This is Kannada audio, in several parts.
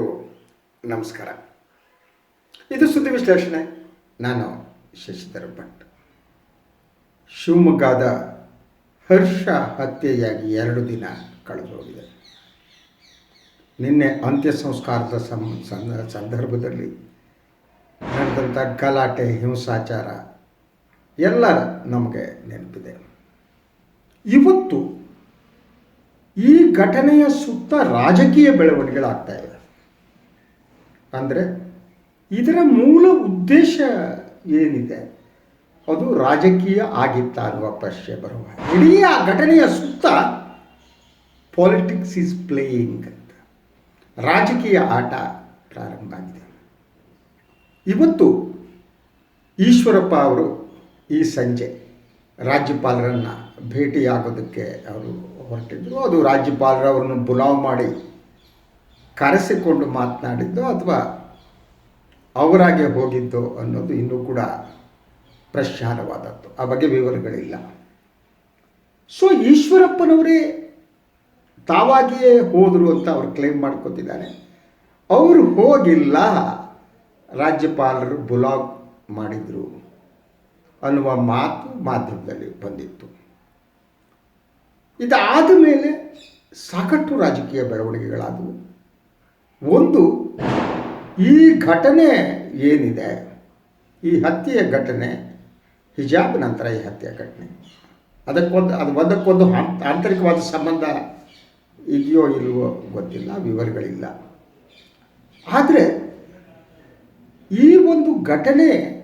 ಎಲ್ರಿಗೂ ನಮಸ್ಕಾರ. ಇದು ಸುದ್ದಿ ವಿಶ್ಲೇಷಣೆ. ನಾನು ಶಶಿಧರ್ ಭಟ್. ಶಿವಮೊಗ್ಗದ ಹರ್ಷ ಹತ್ಯೆಯಾಗಿ ಎರಡು ದಿನ ಕಳೆದು ಹೋಗಿದೆ ನಿನ್ನೆ ಅಂತ್ಯ ಸಂಸ್ಕಾರದ ಸಂದರ್ಭದಲ್ಲಿ ನಡೆದಂಥ ಗಲಾಟೆ, ಹಿಂಸಾಚಾರ ಎಲ್ಲ ನಮಗೆ ನೆನಪಿದೆ. ಇವತ್ತು ಈ ಘಟನೆಯ ಸುತ್ತ ರಾಜಕೀಯ ಬೆಳವಣಿಗೆಗಳಾಗ್ತಾ ಇದೆ ಅಂದರೆ ಇದರ ಮೂಲ ಉದ್ದೇಶ ಏನಿದೆ? ಅದು ರಾಜಕೀಯ ಆಗಿತ್ತ ಅನ್ನುವ ಪ್ರಶ್ನೆ ಬರುವ ಇಡೀ ಆ ಘಟನೆಯ ಸುತ್ತ ಪಾಲಿಟಿಕ್ಸ್ ಈಸ್ ಪ್ಲೇಯಿಂಗ್ ಅಂತ. ರಾಜಕೀಯ ಆಟ ಪ್ರಾರಂಭ ಆಗಿದೆ. ಇವತ್ತು ಈಶ್ವರಪ್ಪ ಅವರು ಈ ಸಂಜೆ ರಾಜ್ಯಪಾಲರನ್ನು ಭೇಟಿಯಾಗೋದಕ್ಕೆ ಅವರು ಹೊರಟಿದ್ದರು ಅದು ರಾಜ್ಯಪಾಲರವರನ್ನು ಬುಲಾವ್ ಮಾಡಿ ಕರೆಸಿಕೊಂಡು ಮಾತನಾಡಿದ್ದೋ ಅಥವಾ ಅವರಾಗೆ ಹೋಗಿದ್ದೋ ಅನ್ನೋದು ಇನ್ನೂ ಕೂಡ ಪ್ರಶ್ನಾರ್ಹವಾದದ್ದು ಆ ಬಗ್ಗೆ ವಿವರಗಳಿಲ್ಲ. ಸೊ ಈಶ್ವರಪ್ಪನವರೇ ತಾವಾಗಿಯೇ ಹೋದರು ಅಂತ ಅವರು ಕ್ಲೇಮ್ ಮಾಡ್ಕೊತಿದ್ದಾರೆ. ಅವರು ಹೋಗಿಲ್ಲ, ರಾಜ್ಯಪಾಲರು ಬುಲಾಗ್ ಮಾಡಿದರು ಅನ್ನುವ ಮಾತು ಮಾಧ್ಯಮದಲ್ಲಿ ಬಂದಿತ್ತು. ಇದಾದ ಮೇಲೆ ಸಾಕಷ್ಟು ರಾಜಕೀಯ ಬೆಳವಣಿಗೆಗಳಾದವು. ಒಂದು, ಈ ಘಟನೆ ಏನಿದೆ, ಈ ಹತ್ಯೆಯ ಘಟನೆ, ಹಿಜಾಬ್ ನಂತರ ಈ ಹತ್ಯೆಯ ಘಟನೆ. ಅದಕ್ಕೊಂದು, ಅದು ಒಂದಕ್ಕೊಂದು ಆಂತ- ಆಂತರಿಕವಾದ ಸಂಬಂಧ ಇದೆಯೋ ಇಲ್ವೋ ಗೊತ್ತಿಲ್ಲ, ವಿವರಗಳಿಲ್ಲ. ಆದರೆ, ಈ ಒಂದು ಘಟನೆ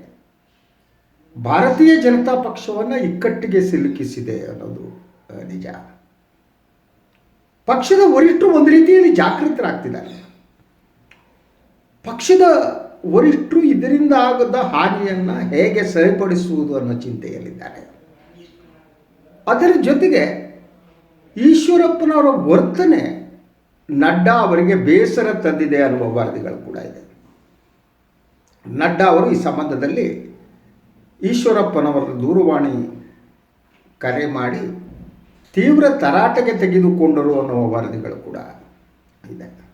ಭಾರತೀಯ ಜನತಾ ಪಕ್ಷವನ್ನು ಇಕ್ಕಟ್ಟಿಗೆ ಸಿಲುಕಿಸಿದೆ ಅನ್ನೋದು ನಿಜ. ಪಕ್ಷದ ವರಿಷ್ಠರು ಒಂದು ರೀತಿಯಲ್ಲಿ ಜಾಗೃತರಾಗ್ತಿದ್ದಾರೆ. ಪಕ್ಷದ ವರಿಷ್ಠರು ಇದರಿಂದ ಆಗದ ಹಾನಿಯನ್ನು ಹೇಗೆ ಸರಿಪಡಿಸುವುದು ಅನ್ನೋ ಚಿಂತೆಯಲ್ಲಿದ್ದಾರೆ. ಅದರ ಜೊತೆಗೆ ಈಶ್ವರಪ್ಪನವರ ವರ್ತನೆ ನಡ್ಡಾ ಅವರಿಗೆ ಬೇಸರ ತಂದಿದೆ ಅನ್ನುವ ವರದಿಗಳು ಕೂಡ ಇದೆ. ನಡ್ಡಾ ಅವರು ಈ ಸಂಬಂಧದಲ್ಲಿ ಈಶ್ವರಪ್ಪನವರ ದೂರವಾಣಿ ಕರೆ ಮಾಡಿ ತೀವ್ರ ತರಾಟೆಗೆ ತೆಗೆದುಕೊಂಡರು ಅನ್ನುವ ವರದಿಗಳು ಕೂಡ ಇದೆ.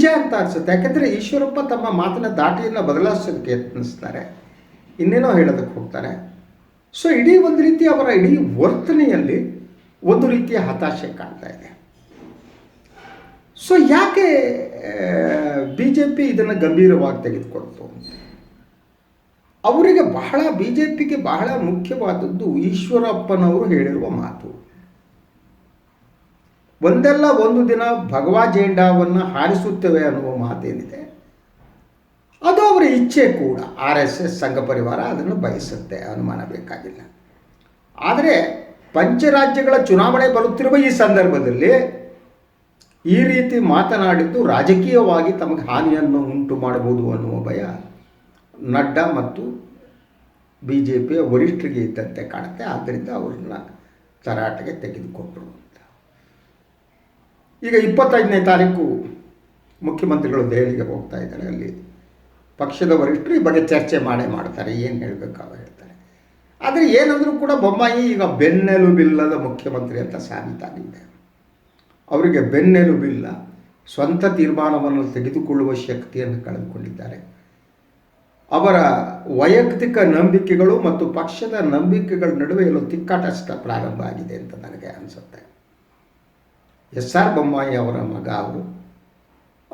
ನಿಜ ಅಂತ ಅನ್ಸುತ್ತೆ. ಯಾಕೆಂದರೆ ಈಶ್ವರಪ್ಪ ತಮ್ಮ ಮಾತಿನ ದಾಟಿಯನ್ನು ಬದಲಾಯಿಸೋದಕ್ಕೆ ಯತ್ನಿಸ್ತಾರೆ. ಇನ್ನೇನೋ ಹೇಳೋದಕ್ಕೆ ಹೋಗ್ತಾರೆ. ಸೊ ಇಡೀ ಒಂದು ರೀತಿ ಅವರ ಇಡೀ ವರ್ತನೆಯಲ್ಲಿ ಒಂದು ರೀತಿಯ ಹತಾಶೆ ಕಾಣ್ತಾ ಇದೆ. ಸೊ ಯಾಕೆ ಬಿ ಜೆ ಪಿ ಇದನ್ನು ಗಂಭೀರವಾಗಿ ತೆಗೆದುಕೊಳ್ತು? ಅವರಿಗೆ ಬಹಳ ಬಿ ಜೆ ಪಿಗೆ ಬಹಳ ಮುಖ್ಯವಾದದ್ದು ಈಶ್ವರಪ್ಪನವರು ಹೇಳಿರುವ ಮಾತು. ಒಂದಲ್ಲ ಒಂದು ದಿನ ಭಗವಾ ಜೇಂಡಾವನ್ನು ಹಾರಿಸುತ್ತೇವೆ ಅನ್ನುವ ಮಾತೇನಿದೆ. ಅದು ಅವರ ಇಚ್ಛೆ ಕೂಡ. ಆರ್ ಎಸ್ ಎಸ್ ಸಂಘ ಪರಿವಾರ ಅದನ್ನು ಬಯಸುತ್ತೆ ಅನುಮಾನ ಬೇಕಾಗಿಲ್ಲ ಆದರೆ ಪಂಚರಾಜ್ಯಗಳ ಚುನಾವಣೆ ಬರುತ್ತಿರುವ ಈ ಸಂದರ್ಭದಲ್ಲಿ ಈ ರೀತಿ ಮಾತನಾಡಿದ್ದು ರಾಜಕೀಯವಾಗಿ ತಮಗೆ ಹಾನಿಯನ್ನು ಉಂಟು ಮಾಡಬಹುದು ಅನ್ನುವ ಭಯ ನಡ್ಡಾ ಮತ್ತು ಬಿ ಜೆ ಪಿಯ ವರಿಷ್ಠರಿಗೆ ಇದ್ದಂತೆ ಕಾಣುತ್ತೆ. ಆದ್ದರಿಂದ ಅವ್ರನ್ನ ತರಾಟೆಗೆ ತೆಗೆದುಕೊಂಡರು. ಅಂತ ಈಗ ಇಪ್ಪತ್ತೈದನೇ ತಾರೀಕು ಮುಖ್ಯಮಂತ್ರಿಗಳು ದೆಹಲಿಗೆ ಹೋಗ್ತಾ ಇದ್ದಾರೆ. ಅಲ್ಲಿ ಪಕ್ಷದ ವರಿಷ್ಠರು ಈ ಬಗ್ಗೆ ಚರ್ಚೆ ಮಾಡೇ ಮಾಡ್ತಾರೆ. ಏನು ಹೇಳಬೇಕು ಅವ ಹೇಳ್ತಾರೆ. ಆದರೆ ಏನಂದರೂ ಕೂಡ ಬೊಮ್ಮಾಯಿ ಈಗ ಬೆನ್ನೆಲುಬಿಲ್ಲದ ಮುಖ್ಯಮಂತ್ರಿ ಅಂತ ಸಾಬೀತಾಗಿದೆ. ಅವರಿಗೆ ಬೆನ್ನೆಲುಬಿಲ್ಲ ಸ್ವಂತ ತೀರ್ಮಾನವನ್ನು ತೆಗೆದುಕೊಳ್ಳುವ ಶಕ್ತಿಯನ್ನು ಕಳೆದುಕೊಂಡಿದ್ದಾರೆ. ಅವರ ವೈಯಕ್ತಿಕ ನಂಬಿಕೆಗಳು ಮತ್ತು ಪಕ್ಷದ ನಂಬಿಕೆಗಳ ನಡುವೆ ಎಲ್ಲೋ ತಿಕ್ಕಾಟ ಪ್ರಾರಂಭ ಆಗಿದೆ ಅಂತ ನನಗೆ ಅನಿಸುತ್ತೆ. ಎಸ್ ಆರ್ ಬೊಮ್ಮಾಯಿ ಅವರ ಮಗ ಅವರು.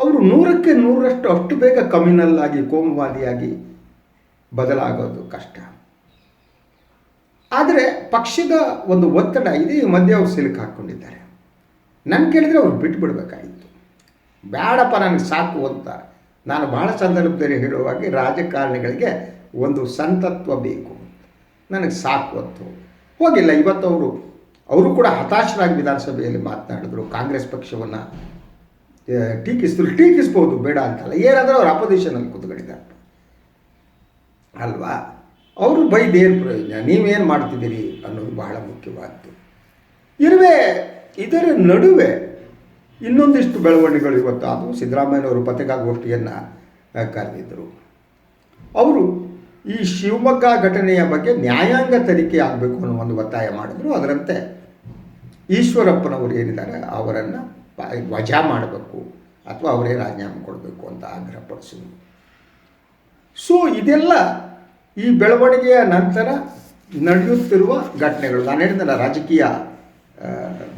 ಅವರು ನೂರಕ್ಕೆ ನೂರಷ್ಟು ಅಷ್ಟು ಬೇಗ ಕಮ್ಯುನಲ್ ಆಗಿ ಕೋಮುವಾದಿಯಾಗಿ ಬದಲಾಗೋದು ಕಷ್ಟ. ಆದರೆ ಪಕ್ಷದ ಒಂದು ಒತ್ತಡ ಇದೆ ಈ ಮಧ್ಯೆ ಅವರು ಸಿಲುಕ್ ಹಾಕ್ಕೊಂಡಿದ್ದಾರೆ. ನಾನು ಕೇಳಿದರೆ ಅವ್ರು ಬಿಟ್ಟು ಬಿಡಬೇಕಾಗಿತ್ತು. ಬೇಡಪ್ಪ ನನಗೆ ಸಾಕು ಅಂತ ನಾನು ಬಹಳ ಸಂದರ್ಭದಲ್ಲಿ ಹೇಳುವಾಗೆ ರಾಜಕಾರಣಿಗಳಿಗೆ ಒಂದು ಸಂತತ್ವ ಬೇಕು. ನನಗೆ ಸಾಕು ಅಂತ. ಹೋಗಿಲ್ಲ, ಇವತ್ತು ಅವರು ಅವರು ಕೂಡ ಹತಾಶರಾಗಿ ವಿಧಾನಸಭೆಯಲ್ಲಿ ಮಾತನಾಡಿದ್ರು. ಕಾಂಗ್ರೆಸ್ ಪಕ್ಷವನ್ನು ಟೀಕಿಸಿದ್ರು. ಟೀಕಿಸ್ಬೋದು, ಬೇಡ ಅಂತಲ್ಲ. ಏನಾದರೂ ಅವ್ರು ಅಪೋಸಿಷನಲ್ಲಿ ಕೂತ್ಕೊಂಡಿದ್ದಾರೆ ಅಲ್ವಾ? ಅವರು ಬೈದೇನು ಪ್ರಯೋಜನ? ನೀವೇನು ಮಾಡ್ತಿದ್ದೀರಿ ಅನ್ನೋದು ಬಹಳ ಮುಖ್ಯವಾದ್ದು. ಇರುವೆ, ಇದರ ನಡುವೆ ಇನ್ನೊಂದಿಷ್ಟು ಬೆಳವಣಿಗೆಗಳು ಇವತ್ತು. ಅದು ಸಿದ್ದರಾಮಯ್ಯನವರು ಪತ್ರಿಕಾಗೋಷ್ಠಿಯನ್ನು ಕರೆದಿದ್ದರು ಅವರು ಈ ಶಿವಮೊಗ್ಗ ಘಟನೆಯ ಬಗ್ಗೆ ನ್ಯಾಯಾಂಗ ತನಿಖೆ ಆಗಬೇಕು ಅನ್ನೋ ಒಂದು ಒತ್ತಾಯ ಮಾಡಿದ್ರು. ಅದರಂತೆ ಈಶ್ವರಪ್ಪನವರು ಏನಿದ್ದಾರೆ, ಅವರನ್ನು ವಜಾ ಮಾಡಬೇಕು ಅಥವಾ ಅವರೇ ರಾಜೀನಾಮೆ ಕೊಡಬೇಕು ಅಂತ ಆಗ್ರಹಪಡಿಸಿದರು ಸೊ ಇದೆಲ್ಲ ಈ ಬೆಳವಣಿಗೆಯ ನಂತರ ನಡೆಯುತ್ತಿರುವ ಘಟನೆಗಳು, ನಾನು ಹೇಳಿದ್ದೆ ರಾಜಕೀಯ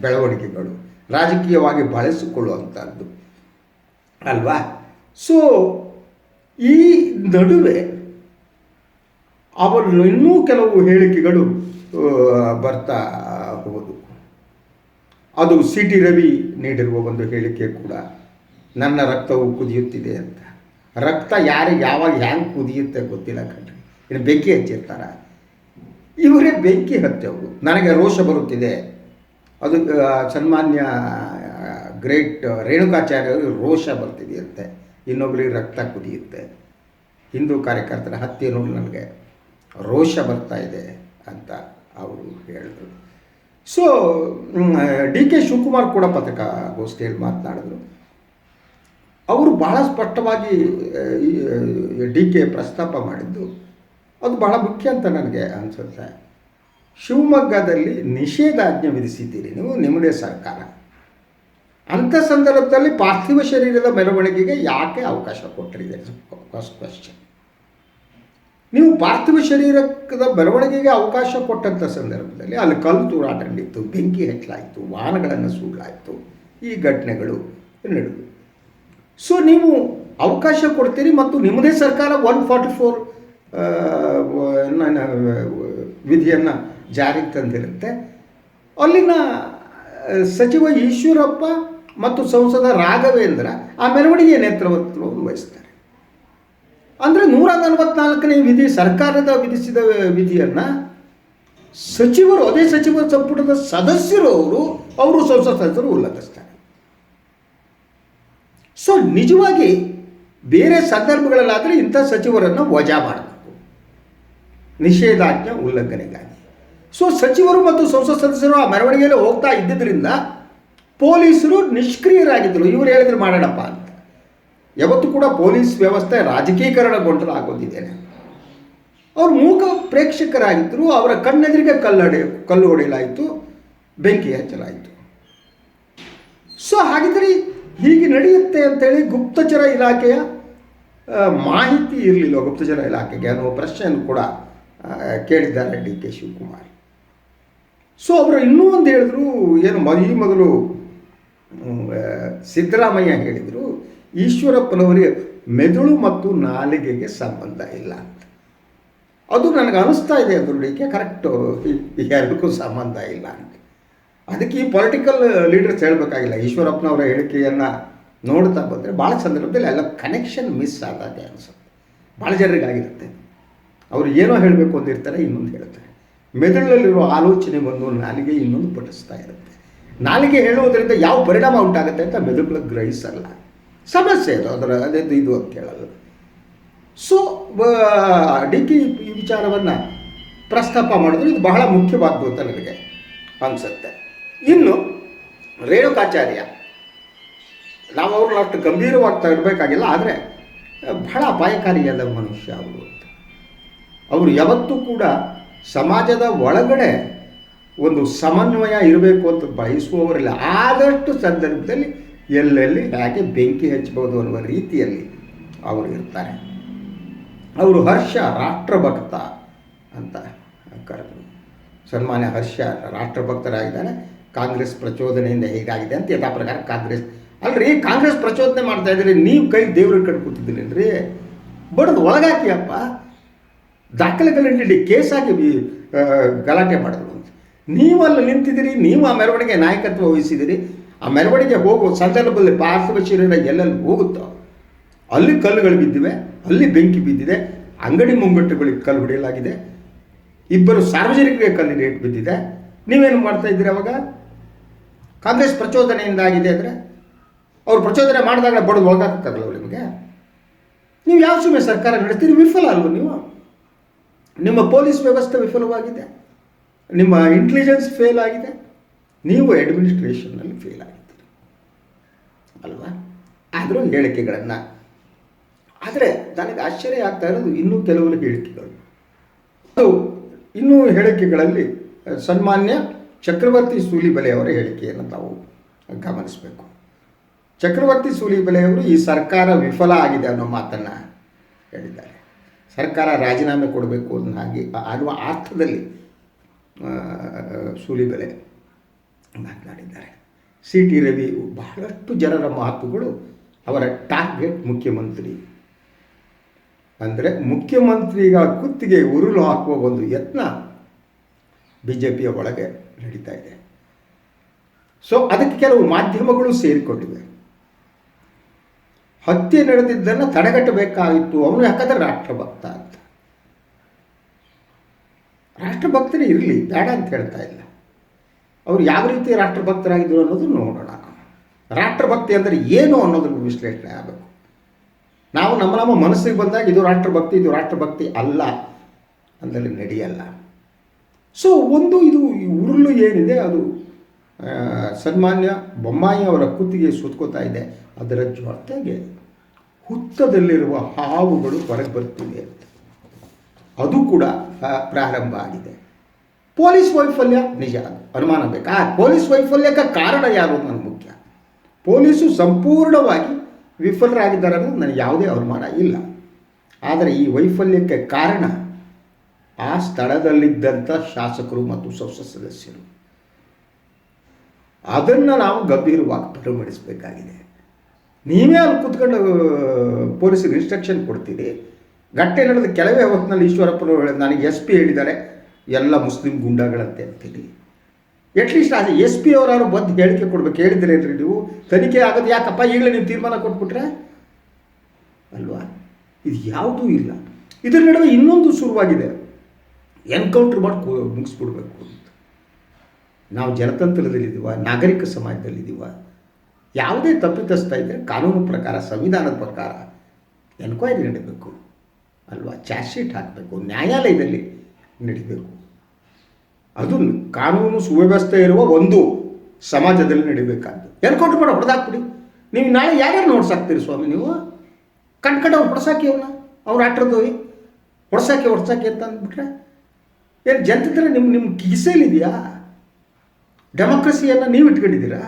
ಬೆಳವಣಿಗೆಗಳು, ರಾಜಕೀಯವಾಗಿ ಬಳಸಿಕೊಳ್ಳುವಂಥದ್ದು ಅಲ್ವಾ? ಸೊ ಈ ನಡುವೆ ಅವರು ಇನ್ನೂ ಕೆಲವು ಹೇಳಿಕೆಗಳು ಬರ್ತಾ ಹೋದು ಅದು ಸಿ ಟಿ ರವಿ ನೀಡಿರುವ ಒಂದು ಹೇಳಿಕೆ ಕೂಡ. ನನ್ನ ರಕ್ತವು ಕುದಿಯುತ್ತಿದೆ ಅಂತ. ರಕ್ತ ಯಾರಿಗೆ ಯಾವಾಗ ಹ್ಯಾಂಗೆ ಕುದಿಯುತ್ತೆ ಗೊತ್ತಿಲ್ಲ ಕಣ್ರಿ. ಇನ್ನು ಬೆಂಕಿ ಹಚ್ಚಿರ್ತಾರ. ಇವರೇ ಬೆಂಕಿ ಹತ್ತವರು ನನಗೆ ರೋಷ ಬರುತ್ತಿದೆ. ಅದು ಸನ್ಮಾನ್ಯ ಗ್ರೇಟ್ ರೇಣುಕಾಚಾರ್ಯರು ರೋಷ ಬರ್ತಿದೆಯಂತೆ. ಇನ್ನೊಬ್ಬರಿಗೆ ರಕ್ತ ಕುದಿಯುತ್ತೆ. ಹಿಂದೂ ಕಾರ್ಯಕರ್ತರ ಹತ್ಯೆ ನೋಡಿ ನನಗೆ. ರೋಷ ಬರ್ತಾ ಇದೆ ಅಂತ ಅವರು ಹೇಳಿದರು. ಸೊ ಡಿ ಕೆ ಶಿವಕುಮಾರ್ ಕೂಡ ಪತ್ರಿಕಾಗೋಷ್ಠಿಯಲ್ಲಿ ಮಾತನಾಡಿದ್ರು. ಅವರು ಬಹಳ ಸ್ಪಷ್ಟವಾಗಿ ಡಿ ಕೆ ಪ್ರಸ್ತಾಪ ಮಾಡಿದ್ದು. ಅದು ಬಹಳ ಮುಖ್ಯ ಅಂತ ನನಗೆ ಅನಿಸುತ್ತೆ. ಶಿವಮೊಗ್ಗದಲ್ಲಿ ನಿಷೇಧಾಜ್ಞೆ ವಿಧಿಸಿದ್ದೀರಿ ನೀವು, ನಿಮ್ಮದೇ ಸರ್ಕಾರ. ಅಂಥ ಸಂದರ್ಭದಲ್ಲಿ ಪಾರ್ಥಿವ ಶರೀರದ ಮೆರವಣಿಗೆಗೆ ಯಾಕೆ ಅವಕಾಶ ಕೊಟ್ಟರಿದೆ ಫಸ್ಟ್ ಕ್ವಶನ್ ನೀವು ಪಾರ್ಥಿವ ಶರೀರದ ಬೆಳವಣಿಗೆಗೆ ಅವಕಾಶ ಕೊಟ್ಟಂಥ ಸಂದರ್ಭದಲ್ಲಿ ಅಲ್ಲಿ ಕಲ್ಲು ತೂರಾಟ ಬೆಂಕಿ ಹಚ್ಚಲಾಯಿತು, ವಾಹನಗಳನ್ನು ಸುಡಲಾಯಿತು ಈ ಘಟನೆಗಳು ನಡೆದವು. ಸೊ ನೀವು ಅವಕಾಶ ಕೊಡ್ತೀರಿ ಮತ್ತು ನಿಮ್ಮದೇ ಸರ್ಕಾರ ಒನ್ ಫಾರ್ಟಿ ಫೋರ್ ವಿಧಿಯನ್ನು ಜಾರಿಗೆ ತಂದಿರುತ್ತೆ. ಅಲ್ಲಿನ ಸಚಿವ ಈಶ್ವರಪ್ಪ ಮತ್ತು ಸಂಸದ ರಾಘವೇಂದ್ರ ಆ ಮೆರವಣಿಗೆಯ ನೇತೃತ್ವವನ್ನು ವಹಿಸ್ತಾರೆ. ಅಂದರೆ ನೂರ ನಲವತ್ನಾಲ್ಕನೇ ವಿಧಿ ಸರ್ಕಾರದ ವಿಧಿಸಿದ ವಿಧಿಯನ್ನು ಸಚಿವರು, ಅದೇ ಸಚಿವ ಸಂಪುಟದ ಸದಸ್ಯರು ಅವರು ಅವರು ಸಂಸತ್ ಸದಸ್ಯರು ಉಲ್ಲಂಘಿಸ್ತಾರೆ. ಸೊ ನಿಜವಾಗಿ ಬೇರೆ ಸಂದರ್ಭಗಳಲ್ಲಾದರೆ ಇಂಥ ಸಚಿವರನ್ನು ವಜಾ ಮಾಡಬೇಕು. ನಿಷೇಧಾಜ್ಞೆ ಉಲ್ಲಂಘನೆಗಾಗಿ. ಸೊ ಸಚಿವರು ಮತ್ತು ಸಂಸತ್ ಸದಸ್ಯರು ಆ ಮೆರವಣಿಗೆಯಲ್ಲಿ ಹೋಗ್ತಾ ಇದ್ದಿದ್ದರಿಂದ ಪೊಲೀಸರು ನಿಷ್ಕ್ರಿಯರಾಗಿದ್ದರು. ಇವರು ಹೇಳಿದ್ರು, ಮಾಡೋಣಪ್ಪ ಅಂತ. ಯಾವತ್ತೂ ಕೂಡ ಪೊಲೀಸ್ ವ್ಯವಸ್ಥೆ ರಾಜಕೀಕರಣಗೊಂಡಲಾಗೋದಿದ್ದೇನೆ ಅವರು ಮೂಕ ಪ್ರೇಕ್ಷಕರಾಗಿದ್ದರು ಅವರ ಕಣ್ಣೆದುರಿಗೆ ಕಲ್ಲಡೆ, ಕಲ್ಲು ಹೊಡೆಯಲಾಯಿತು, ಬೆಂಕಿ ಹಚ್ಚಲಾಯಿತು. ಸೊ ಹಾಗಿದ್ರೆ ಹೀಗೆ ನಡೆಯುತ್ತೆ ಅಂತೇಳಿ ಗುಪ್ತಚರ ಇಲಾಖೆಯ ಮಾಹಿತಿ ಇರಲಿಲ್ಲ ಗುಪ್ತಚರ ಇಲಾಖೆಗೆ. ಅನ್ನೋ ಪ್ರಶ್ನೆಯನ್ನು ಕೂಡ ಕೇಳಿದ್ದಾರೆ ಡಿ ಕೆ ಶಿವಕುಮಾರ್. ಸೊ ಅವರು ಇನ್ನೂ ಒಂದು ಹೇಳಿದ್ರು, ಏನು ಈ ಮೊದಲು ಸಿದ್ದರಾಮಯ್ಯ ಹೇಳಿದರು ಈಶ್ವರಪ್ಪನವರಿಗೆ ಮೆದುಳು ಮತ್ತು ನಾಲಿಗೆಗೆ ಸಂಬಂಧ ಇಲ್ಲ. ಅದು ನನಗೆ ಅನಿಸ್ತಾ ಇದೆ ಅದು ಡಿ ಕೆ ಕರೆಕ್ಟು ಎರಡಕ್ಕೂ ಸಂಬಂಧ ಇಲ್ಲ ಅಂತ. ಅದಕ್ಕೆ ಈ ಪೊಲಿಟಿಕಲ್ ಲೀಡರ್ಸ್ ಹೇಳಬೇಕಾಗಿಲ್ಲ, ಈಶ್ವರಪ್ಪನವರ ಹೇಳಿಕೆಯನ್ನು ನೋಡ್ತಾ ಬಂದರೆ ಭಾಳ ಸಂದರ್ಭದಲ್ಲಿ ಎಲ್ಲ ಕನೆಕ್ಷನ್ ಮಿಸ್ ಆಗತ್ತೆ ಅನಿಸುತ್ತೆ. ಭಾಳ ಜನರಿಗಾಗಿರುತ್ತೆ. ಅವರು ಏನೋ ಹೇಳಬೇಕು ಅಂದಿರ್ತಾರೆ, ಇನ್ನೊಂದು ಹೇಳ್ತಾರೆ. ಮೆದುಳಲ್ಲಿರುವ ಆಲೋಚನೆ ಒಂದು ನಾಲಿಗೆ ಇನ್ನೊಂದು ಪಠಿಸ್ತಾ ಇರುತ್ತೆ. ನಾಲಿಗೆ ಹೇಳುವುದರಿಂದ ಯಾವ ಪರಿಣಾಮ ಉಂಟಾಗುತ್ತೆ ಅಂತ ಮೆದುಳು ಗ್ರಹಿಸಲ್ಲ. ಸಮಸ್ಯೆ ಅದು, ಅದರ ಅದೆಂದು ಇದು ಅಂತ ಹೇಳಲ್ಲ ಸೊ ಡಿ ಈ ವಿಚಾರವನ್ನು ಪ್ರಸ್ತಾಪ ಮಾಡಿದ್ರು ಇದು ಬಹಳ ಮುಖ್ಯವಾದ್ದು ಅಂತ ನನಗೆ ಅನಿಸುತ್ತೆ. ಇನ್ನು, ರೇಣುಕಾಚಾರ್ಯ, ನಾವು ಅವ್ರನ್ನ ಅಷ್ಟು ಗಂಭೀರವಾಗಿ ತಗಬೇಕಾಗಿಲ್ಲ ಆದರೆ, ಬಹಳ ಅಪಾಯಕಾರಿಯಾದ ಮನುಷ್ಯ ಅವರು ಅಂತ. ಅವರು ಯಾವತ್ತೂ ಕೂಡ ಸಮಾಜದ ಒಳಗಡೆ ಒಂದು ಸಮನ್ವಯ ಇರಬೇಕು ಅಂತ ಬಯಸುವವರಲ್ಲ. ಆದಷ್ಟು ಸಂದರ್ಭದಲ್ಲಿ ಎಲ್ಲೆಲ್ಲಿ? ಹೇಗೆ ಬೆಂಕಿ ಹಚ್ಚಬಹುದು ಅನ್ನುವ ರೀತಿಯಲ್ಲಿ ಅವರು ಇರ್ತಾರೆ. ಅವರು ಹರ್ಷ ರಾಷ್ಟ್ರಭಕ್ತ ಅಂತ ಕರೆದರು. ಸನ್ಮಾನ್ಯ ಹರ್ಷ ರಾಷ್ಟ್ರಭಕ್ತರಾಗಿದ್ದಾನೆ. ಕಾಂಗ್ರೆಸ್ ಪ್ರಚೋದನೆಯಿಂದ ಹೇಗಾಗಿದೆ ಅಂತ ಯಥಾ ಪ್ರಕಾರ ಕಾಂಗ್ರೆಸ್ ಅಲ್ರಿ ಕಾಂಗ್ರೆಸ್ ಪ್ರಚೋದನೆ ಮಾಡ್ತಾ ಇದ್ದೀರಿ ನೀವು ಕೈ ದೇವ್ರಿಗೆ ಕಡೆ ಕೂತಿದ್ದೀರೇನ್ರಿ ಬಡದು ಒಳಗಾಕಿಯಪ್ಪ. ಕೇಸ್ ಆ, ಗಲಾಟೆ ಮಾಡಿದ್ರು ನೀವು ಅಲ್ಲಿ ನಿಂತಿದ್ದೀರಿ ನೀವು ಆ ಮೆರವಣಿಗೆ ನಾಯಕತ್ವ ವಹಿಸಿದಿರಿ ಆ ಮೆರವಣಿಗೆ ಹೋಗುವ ಸಂದರ್ಭದಲ್ಲಿ ಪಾರ್ಥಿವ ಶರೀರ ಎಲ್ಲೆಲ್ಲಿ ಹೋಗುತ್ತೋ, ಅಲ್ಲಿ ಕಲ್ಲುಗಳು ಬಿದ್ದಿವೆ, ಅಲ್ಲಿ ಬೆಂಕಿ ಬಿದ್ದಿದೆ, ಅಂಗಡಿ ಮುಂಗಟ್ಟುಗಳಿಗೆ ಕಲ್ಲು ಹೊಡೆಯಲಾಗಿದೆ, ಇಬ್ಬರು ಸಾರ್ವಜನಿಕರಿಗೆ ಕಲ್ಲಿ ರೇಟ್ ಬಿದ್ದಿದೆ. ನೀವೇನು ಮಾಡ್ತಾ ಇದ್ದೀರಿ ಅವಾಗ? ಕಾಂಗ್ರೆಸ್ ಪ್ರಚೋದನೆಯಿಂದ ಆಗಿದೆ ಅಂದರೆ ಅವ್ರು ಪ್ರಚೋದನೆ ಮಾಡಿದಾಗ ಬಡದು ಅವ್ರು ನಿಮಗೆ? ನೀವು ಯಾವ ಸುಮ್ಮನೆ ಸರ್ಕಾರ ನಡೆಸ್ತೀರಿ? ವಿಫಲ ಅಲ್ವ ನೀವು? ನಿಮ್ಮ ಪೊಲೀಸ್ ವ್ಯವಸ್ಥೆ ವಿಫಲವಾಗಿದೆ. ನಿಮ್ಮ ಇಂಟೆಲಿಜೆನ್ಸ್ ಫೇಲ್ ಆಗಿದೆ. ನೀವು ಅಡ್ಮಿನಿಸ್ಟ್ರೇಷನ್ನಲ್ಲಿ ಫೇಲ್ ಆಗಿದ್ದೀರಿ. ಅಲ್ವಾ? ಆದರೂ ಹೇಳಿಕೆಗಳನ್ನು. ಆದರೆ ನನಗೆ ಆಶ್ಚರ್ಯ ಆಗ್ತಾ ಇರೋದು ಇನ್ನೂ ಕೆಲವರು ಹೇಳಿಕೆಗಳು. ಅದು ಇನ್ನೂ ಹೇಳಿಕೆಗಳಲ್ಲಿ ಸನ್ಮಾನ್ಯ ಚಕ್ರವರ್ತಿ ಸೂಲಿಬಲೆ ಅವರ ಹೇಳಿಕೆಯನ್ನು ತಾವು ಗಮನಿಸಬೇಕು. ಚಕ್ರವರ್ತಿ ಸೂಲಿಬೆಲೆಯವರು ಈ ಸರ್ಕಾರ ವಿಫಲ ಆಗಿದೆ ಅನ್ನೋ ಮಾತನ್ನು ಹೇಳಿದ್ದಾರೆ. ಸರ್ಕಾರ ರಾಜೀನಾಮೆ ಕೊಡಬೇಕು ಅನ್ನೋ ಹಾಗೆ ಅನ್ನುವ ಅರ್ಥದಲ್ಲಿ ಸೂಲಿಬೆಲೆ ಮಾತನಾಡಿದ್ದಾರೆ. ಸಿ ಟಿ ರವಿ ಬಹಳಷ್ಟು ಜನರ ಮಾತುಗಳು ಅವರ ಟಾರ್ಗೆಟ್ ಮುಖ್ಯಮಂತ್ರಿ. ಅಂದರೆ ಮುಖ್ಯಮಂತ್ರಿಗಳ ಕುತ್ತಿಗೆ ಉರುಳು ಹಾಕುವ ಒಂದು ಯತ್ನ ಬಿ ಜೆ ಪಿಯ ಒಳಗೆ ನಡೀತಾ ಇದೆ. ಸೊ ಅದಕ್ಕೆ ಕೆಲವು ಮಾಧ್ಯಮಗಳು ಸೇರಿಕೊಂಡಿವೆ. ಹತ್ಯೆ ನಡೆದಿದ್ದನ್ನು ತಡೆಗಟ್ಟಬೇಕಾಗಿತ್ತು. ಅವನು ಯಾಕಂದ್ರೆ ರಾಷ್ಟ್ರಭಕ್ತ ಅಂತ. ರಾಷ್ಟ್ರಭಕ್ತನೇ ಇರಲಿ, ಬೇಡ ಅಂತ ಹೇಳ್ತಾ ಇಲ್ಲ. ಅವ್ರು ಯಾವ ರೀತಿ ರಾಷ್ಟ್ರಭಕ್ತರಾಗಿದ್ದರು ಅನ್ನೋದನ್ನು ನೋಡೋಣ. ರಾಷ್ಟ್ರಭಕ್ತಿ ಅಂದರೆ ಏನು ಅನ್ನೋದ್ರ ವಿಶ್ಲೇಷಣೆ ಆಗಬೇಕು. ನಾವು ನಮ್ಮ ನಮ್ಮ ಮನಸ್ಸಿಗೆ ಬಂದಾಗ ಇದು ರಾಷ್ಟ್ರಭಕ್ತಿ ಇದು ರಾಷ್ಟ್ರಭಕ್ತಿ ಅಲ್ಲ ಅಂದಲ್ಲಿ ನಡೆಯಲ್ಲ. ಸೊ ಒಂದು ಇದು ಈ ಉರುಳು ಏನಿದೆ, ಅದು ಸನ್ಮಾನ್ಯ ಬೊಮ್ಮಾಯಿ ಅವರ ಕುತ್ತಿಗೆ ಸುತ್ಕೋತಾ ಇದೆ. ಅದರ ಜೊತೆಗೆ ಹುತ್ತದಲ್ಲಿರುವ ಹಾವುಗಳು ಹೊರಗೆ ಬರ್ತಿವೆ ಅಂತ. ಅದು ಕೂಡ ಪ್ರಾರಂಭ ಆಗಿದೆ. ಪೊಲೀಸ್ ವೈಫಲ್ಯ ನಿಜ ಅದು, ಅನುಮಾನ ಬೇಕಾ. ಆ ಪೊಲೀಸ್ ವೈಫಲ್ಯಕ್ಕೆ ಕಾರಣ ಯಾರು ಅಂತ ನನಗೆ ಮುಖ್ಯ. ಪೊಲೀಸು ಸಂಪೂರ್ಣವಾಗಿ ವಿಫಲರಾಗಿದ್ದಾರೆ ಅನ್ನೋದು ನನಗೆ ಯಾವುದೇ ಅನುಮಾನ ಇಲ್ಲ. ಆದರೆ ಈ ವೈಫಲ್ಯಕ್ಕೆ ಕಾರಣ ಆ ಸ್ಥಳದಲ್ಲಿದ್ದಂಥ ಶಾಸಕರು ಮತ್ತು ಸಂಸತ್ ಸದಸ್ಯರು. ಅದನ್ನು ನಾವು ಗಂಭೀರವಾಗಿ ಪರಿಗಣಿಸಬೇಕಾಗಿದೆ. ನೀವೇ ಅಲ್ಲಿ ಕೂತ್ಕೊಂಡು ಪೊಲೀಸಿಗೆ ಇನ್ಸ್ಟ್ರಕ್ಷನ್ ಕೊಡ್ತೀರಿ. ಗಟ್ಟೆ ನಡೆದ ಕೆಲವೇ ಹೊತ್ತಿನಲ್ಲಿ ಈಶ್ವರಪ್ಪನವರು ನನಗೆ ಎಸ್ ಪಿ ಹೇಳಿದ್ದಾರೆ. ಎಲ್ಲ ಮುಸ್ಲಿಂ ಗುಂಡಾಗಳಂತೆ ಅಂತೀರಿ ಅಟ್ಲೀಸ್ಟ್ ಅದು ಎಸ್ ಪಿ ಅವರಾದ್ರು ಬಂದು ಹೇಳಿಕೆ ಕೊಡ್ಬೇಕು. ಹೇಳಿದ್ರೇನ್ರಿ ನೀವು? ತನಿಖೆ ಆಗೋದು ಯಾಕಪ್ಪ ಈಗಲೇ ನೀವು ತೀರ್ಮಾನ ಕೊಟ್ಬಿಟ್ರೆ? ಅಲ್ವಾ? ಇದು ಯಾವುದೂ ಇಲ್ಲ. ಇದರ ನಡುವೆ ಇನ್ನೊಂದು ಶುರುವಾಗಿದೆ. ಎನ್ಕೌಂಟ್ರ್ ಮಾಡಿ ಮುಗಿಸ್ಬಿಡ್ಬೇಕು ಅಂತ. ನಾವು ಜನತಂತ್ರದಲ್ಲಿದ್ದೀವ, ನಾಗರಿಕ ಸಮಾಜದಲ್ಲಿದ್ದೀವ, ಯಾವುದೇ ತಪ್ಪಿತಸ್ಥ ಇದ್ದರೆ ಕಾನೂನು ಪ್ರಕಾರ, ಸಂವಿಧಾನದ ಪ್ರಕಾರ ಎನ್ಕ್ವೈರಿ ನಡೀಬೇಕು. ಅಲ್ವಾ? ಚಾರ್ಜ್ ಶೀಟ್ ಹಾಕಬೇಕು. ನ್ಯಾಯಾಲಯದಲ್ಲಿ ನಡೀಬೇಕು. ಅದು ಕಾನೂನು ಸುವ್ಯವಸ್ಥೆ ಇರುವ ಒಂದು ಸಮಾಜದಲ್ಲಿ ನಡಿಬೇಕಾದ್ದು. ಎನ್ಕೌಂಟ್ರ್ ಮಾಡಿ ಹೊಡೆದಾಕ್ಬಿಡಿ. ನೀವು ನಾಳೆ ಯಾರ್ಯಾರು ನೋಡ್ಸಾಕ್ತೀರಿ ಸ್ವಾಮಿ ನೀವು? ಕಣ್ ಕಂಡು ಅವ್ರು ಹೊಡ್ಸಾಕಿ ಅವನ್ನ ಅವ್ರು ಹೋಗಿ ಹೊಡ್ಸಾಕಿ ಹೊಡ್ಸಾಕಿ ಅಂತ ಅಂದ್ಬಿಟ್ರೆ ಏನು ಜನತೆ ನಿಮ್ಮ ನಿಮ್ಮ ಕಿಸೆಯಲ್ಲಿದೆಯಾ ಡೆಮೋಕ್ರಸಿಯನ್ನು ನೀವು ಇಟ್ಕೊಂಡಿದ್ದೀರಾ?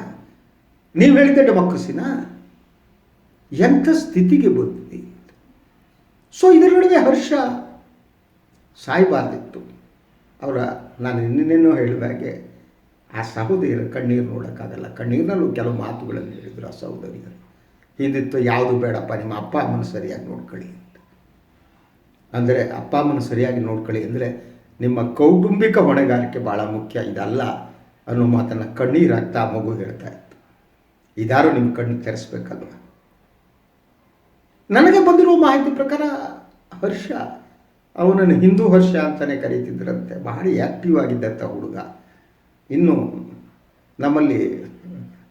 ನೀವು ಹೇಳಿದ್ದೆ ಡೆಮೋಕ್ರಸಿನ? ಎಂಥ ಸ್ಥಿತಿಗೆ ಬಂದಿದೆ ಸೊ ಇದರ ನಡುವೆ ಹರ್ಷ ಸಾಯಬಾರ್ದಿತ್ತು. ಅವರ ನಾನು ನಿನ್ನೇನೋ ಹೇಳಿದಾಗೆ ಆ ಸಹೋದರಿಯರು ಕಣ್ಣೀರು ನೋಡೋಕ್ಕಾಗಲ್ಲ ಕಣ್ಣೀರಿನಲ್ಲೂ ಕೆಲವು ಮಾತುಗಳನ್ನು ಹೇಳಿದರು ಆ ಸಹೋದರಿಯರು. ಹಿಂದಿತ್ತು, ಯಾವುದು ಬೇಡಪ್ಪ, ನಿಮ್ಮ ಅಪ್ಪ ಅಮ್ಮನ ಸರಿಯಾಗಿ ನೋಡ್ಕೊಳ್ಳಿ ಅಂತ. ಅಂದರೆ ಅಪ್ಪ ಅಮ್ಮನ ಸರಿಯಾಗಿ ನೋಡ್ಕೊಳ್ಳಿ ಅಂದರೆ ನಿಮ್ಮ ಕೌಟುಂಬಿಕ ಹೊಣೆಗಾರಿಕೆ ಭಾಳ ಮುಖ್ಯ. ಇದಲ್ಲ ಅನ್ನೋ ಮಾತನ್ನು ಕಣ್ಣೀರು ಹಾಕ್ತಾ ಮಗು ಹೇಳ್ತಾ ಇತ್ತು. ಇದಾರು ನಿಮ್ಮ ಕಣ್ಣು ತೆರೆಸ್ಬೇಕಲ್ವ? ನನಗೆ ಬಂದಿರುವ ಮಾಹಿತಿ ಪ್ರಕಾರ ಹರ್ಷ ಅವನನ್ನು ಹಿಂದೂ ಹರ್ಷ ಅಂತಲೇ ಕರೀತಿದ್ರಂತೆ. ಭಾರಿ ಆ್ಯಕ್ಟಿವ್ ಆಗಿದ್ದಂಥ ಹುಡುಗ. ಇನ್ನು ನಮ್ಮಲ್ಲಿ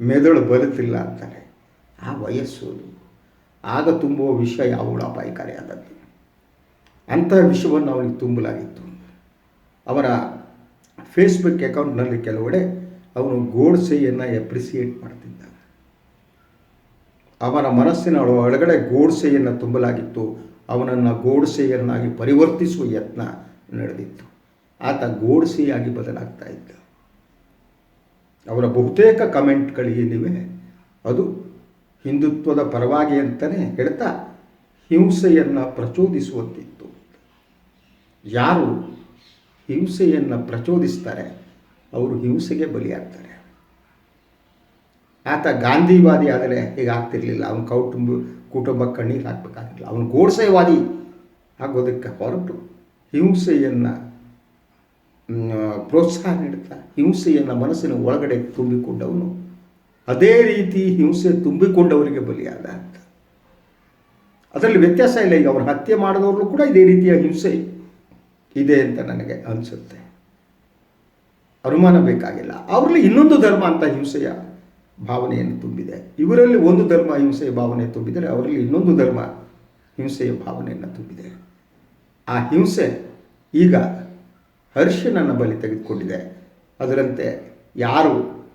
ಮೆದುಳು ಬರುತ್ತಿಲ್ಲ ಅಂತಾರೆ ಆ ವಯಸ್ಸು. ಆಗ ತುಂಬುವ ವಿಷ ಯಾವಳು ಅಪಾಯಕಾರಿಯಾದದ್ದು ಅಂತಹ ವಿಷವನ್ನು ಅವನಿಗೆ ತುಂಬಲಾಗಿತ್ತು. ಅವರ ಫೇಸ್ಬುಕ್ ಅಕೌಂಟ್ನಲ್ಲಿ ಕೆಲವೆಡೆ ಅವನು ಗೋಡ್ಸೆಯನ್ನು ಎಪ್ರಿಸಿಯೇಟ್ ಮಾಡ್ತಿದ್ದ. ಅವನ ಮನಸ್ಸಿನ ಒಳ- ಒಳಗಡೆ ಗೋಡ್ಸೆಯನ್ನು ತುಂಬಲಾಗಿತ್ತು. ಅವನನ್ನು ಗೋಡ್ಸೆಯನ್ನಾಗಿ ಪರಿವರ್ತಿಸುವ ಯತ್ನ ನಡೆದಿತ್ತು. ಆತ ಗೋಡ್ಸೆಯಾಗಿ ಬದಲಾಗ್ತಾ ಇದ್ದ. ಅವರ ಬಹುತೇಕ ಕಮೆಂಟ್ಗಳು ಏನಿವೆ, ಅದು ಹಿಂದುತ್ವದ ಪರವಾಗಿ ಅಂತಲೇ ಹೇಳ್ತಾ ಹಿಂಸೆಯನ್ನು ಪ್ರಚೋದಿಸುವಂತಿತ್ತು. ಯಾರು ಹಿಂಸೆಯನ್ನು ಪ್ರಚೋದಿಸ್ತಾರೆ, ಅವರು ಹಿಂಸೆಗೆ ಬಲಿಯಾಗ್ತಾರೆ. ಆತ ಗಾಂಧಿವಾದಿ ಆದರೆ ಹೀಗಾಗ್ತಿರ್ಲಿಲ್ಲ ಅವನ ಕೌಟುಂಬ, ಕುಟುಂಬ ಕಣ್ಣೀರು ಹಾಕಬೇಕಾಗಿಲ್ಲ ಅವನು ಗೋಡ್ಸೆವಾದಿ ಆಗೋದಕ್ಕೆ ಹೊರಟು. ಹಿಂಸೆಯನ್ನು ಪ್ರೋತ್ಸಾಹ ನೀಡುತ್ತಾ ಹಿಂಸೆಯನ್ನು ಮನಸ್ಸಿನ ಒಳಗಡೆ ತುಂಬಿಕೊಂಡವನು. ಅದೇ ರೀತಿ ಹಿಂಸೆ ತುಂಬಿಕೊಂಡವರಿಗೆ ಬಲಿಯಾದ ಅಂತ ಅದರಲ್ಲಿ ವ್ಯತ್ಯಾಸ ಇಲ್ಲ. ಈಗ ಅವರು ಹತ್ಯೆ ಮಾಡಿದವ್ರಲ್ಲೂ ಕೂಡ ಇದೇ ರೀತಿಯ ಹಿಂಸೆ ಇದೆ ಅಂತ ನನಗೆ ಅನಿಸುತ್ತೆ. ಅನುಮಾನ ಬೇಕಾಗಿಲ್ಲ. ಅವರಲ್ಲಿ ಇನ್ನೊಂದು ಧರ್ಮ ಅಂತ ಹಿಂಸೆಯ ಭಾವನೆಯನ್ನು ತುಂಬಿದೆ. ಇವರಲ್ಲಿ ಒಂದು ಧರ್ಮ ಹಿಂಸೆಯ ಭಾವನೆ ತುಂಬಿದರೆ ಅವರಲ್ಲಿ ಇನ್ನೊಂದು ಧರ್ಮ ಹಿಂಸೆಯ ಭಾವನೆಯನ್ನು ತುಂಬಿದೆ. ಆ ಹಿಂಸೆ ಈಗ ಹರ್ಷನನ್ನು ಬಲಿ ತೆಗೆದುಕೊಂಡಿದೆ. ಅದರಂತೆ ಯಾರು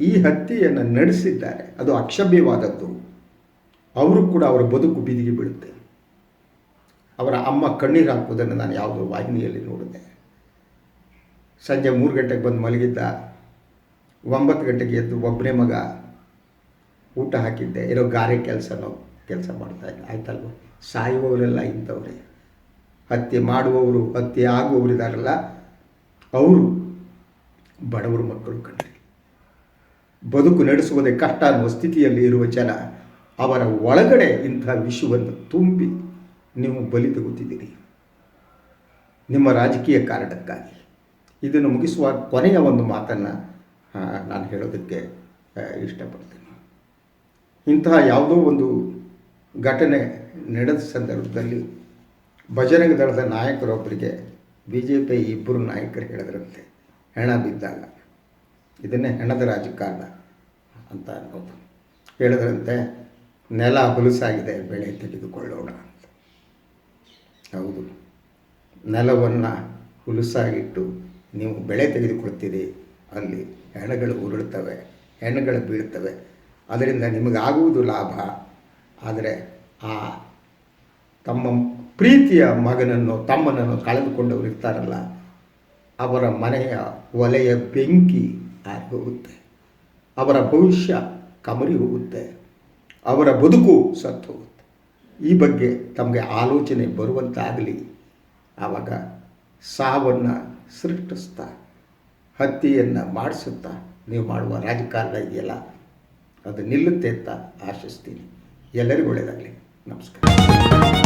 ಈ ಹತ್ಯೆಯನ್ನು ನಡೆಸಿದ್ದಾರೆ, ಅದು ಅಕ್ಷಭ್ಯವಾದದ್ದು ಅವರು ಕೂಡ ಅವರ ಬದುಕು ಬೀದಿಗೆ ಬೀಳುತ್ತೆ. ಅವರ ಅಮ್ಮ ಕಣ್ಣೀರು ಹಾಕುವುದನ್ನು ನಾನು ಯಾವುದೋ ವಾಹಿನಿಯಲ್ಲಿ ನೋಡಿದೆ. ಸಂಜೆ ಮೂರು ಗಂಟೆಗೆ ಬಂದು ಮಲಗಿದ್ದ ಒಂಬತ್ತು ಗಂಟೆಗೆ ಎದ್ದು ಒಬ್ಬನೇ ಮಗ ಊಟ ಹಾಕಿದ್ದೆ. ಏನೋ ಗಾರೆ ಕೆಲಸನೋ ಕೆಲಸ ಮಾಡ್ತಾ ಇಲ್ಲ ಆಯ್ತಲ್ವ? ಸಾಯುವವರೆಲ್ಲ ಇಂಥವ್ರೆ. ಹತ್ಯೆ ಮಾಡುವವರು, ಹತ್ಯೆ ಆಗುವವರು ಇದ್ದಾರಲ್ಲ ಅವರು ಬಡವರ ಮಕ್ಕಳು ಕಂಡ್ರಿ. ಬದುಕು ನಡೆಸುವುದೇ ಕಷ್ಟ ಅನ್ನುವ ಸ್ಥಿತಿಯಲ್ಲಿ ಇರುವ ಜನ ಅವರ ಒಳಗಡೆ ಇಂಥ ವಿಷವನ್ನು ತುಂಬಿ ನೀವು ಬಲಿ ತಗುತ್ತಿದ್ದೀರಿ ನಿಮ್ಮ ರಾಜಕೀಯ ಕಾರಣಕ್ಕಾಗಿ. ಇದನ್ನು ಮುಗಿಸುವ ಕೊನೆಯ ಒಂದು ಮಾತನ್ನು ನಾನು ಹೇಳೋದಕ್ಕೆ ಇಷ್ಟಪಡ್ತೀನಿ. ಇಂತಹ ಯಾವುದೋ ಒಂದು ಘಟನೆ ನಡೆದ ಸಂದರ್ಭದಲ್ಲಿ ಭಜರಂಗ ದಳದ ನಾಯಕರೊಬ್ಬರಿಗೆ ಬಿ ಜೆ ಪಿ ಇಬ್ಬರು ನಾಯಕರು ಹೇಳಿದ್ರಂತೆ, ಹೆಣ ಬಿದ್ದಾಗ. ಇದನ್ನೇ ಹೆಣದ ರಾಜಕಾರಣ ಅಂತ ಅನ್ಬೋದು ಹೇಳಿದ್ರಂತೆ, ನೆಲ ಹೊಲಸಾಗಿದೆ, ಬೆಳೆ ತೆಗೆದುಕೊಳ್ಳೋಣ ಅಂತ. ಹೌದು. ನೆಲವನ್ನು ಹುಲುಸಾಗಿಟ್ಟು ನೀವು ಬೆಳೆ ತೆಗೆದುಕೊಳ್ತೀರಿ ಅಲ್ಲಿ ಹೆಣಗಳು ಉರುಳುತ್ತವೆ ಹೆಣ್ಣುಗಳು ಬೀಳ್ತವೆ. ಅದರಿಂದ ನಿಮಗಾಗುವುದು ಲಾಭ. ಆದರೆ ಆ ತಮ್ಮ ಪ್ರೀತಿಯ ಮಗನನ್ನು, ತಮ್ಮನನ್ನು ಕಳೆದುಕೊಂಡವರು ಇರ್ತಾರಲ್ಲ, ಅವರ ಮನೆಯ ಒಲೆಯ ಬೆಂಕಿ ಆಗಿ ಹೋಗುತ್ತೆ. ಅವರ ಭವಿಷ್ಯ ಕಮರಿ ಹೋಗುತ್ತೆ. ಅವರ ಬದುಕು ಸತ್ತು ಹೋಗುತ್ತೆ. ಈ ಬಗ್ಗೆ ತಮಗೆ ಆಲೋಚನೆ ಬರುವಂತಾಗಲಿ. ಆವಾಗ ಸಾವನ್ನು ಸೃಷ್ಟಿಸ್ತಾ ಹತ್ಯೆಯನ್ನು ಮಾಡಿಸುತ್ತಾ ನೀವು ಮಾಡುವ ರಾಜಕಾರಣ ಇದೆಯಲ್ಲ ಅದು ನಿಲ್ಲುತ್ತೆ ಅಂತ ಆಶಿಸ್ತೀನಿ. ಎಲ್ಲರಿಗೂ ಒಳ್ಳೆಯದಾಗಲಿ. ನಮಸ್ಕಾರ.